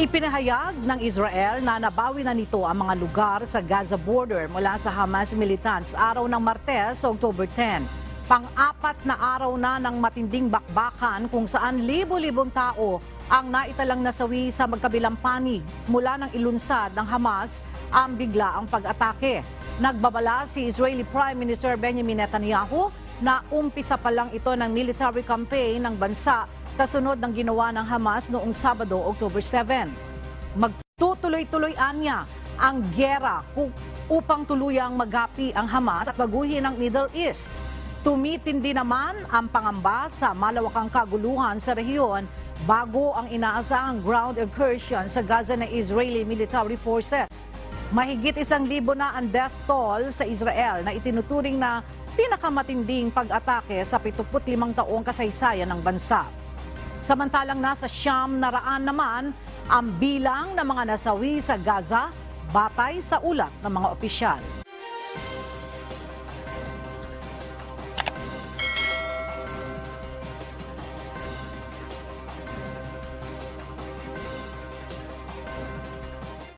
Ipinahayag ng Israel na nabawi na nito ang mga lugar sa Gaza border mula sa Hamas militants araw ng Martes, October 10. Pang-apat na araw na ng matinding bakbakan kung saan libo-libong tao ang naitalang nasawi sa magkabilang panig mula ng ilunsad ng Hamas ang bigla ang pag-atake. Nagbabala si Israeli Prime Minister Benjamin Netanyahu na umpisa pa lang ito ng military campaign ng bansa kasunod ng ginawa ng Hamas noong Sabado, October 7. Magtutuloy-tuloy anya ang gera upang tuluyang magapi ang Hamas at baguhin ang Middle East. Tumitindi naman ang pangamba sa malawakang kaguluhan sa rehiyon bago ang inaasahang ground incursion sa Gaza ng Israeli military forces. Mahigit isang libo na ang death toll sa Israel na itinuturing na pinakamatinding pag-atake sa 75 taong kasaysayan ng bansa. Samantalang nasa siyam na raan naman ang bilang ng mga nasawi sa Gaza batay sa ulat ng mga opisyal.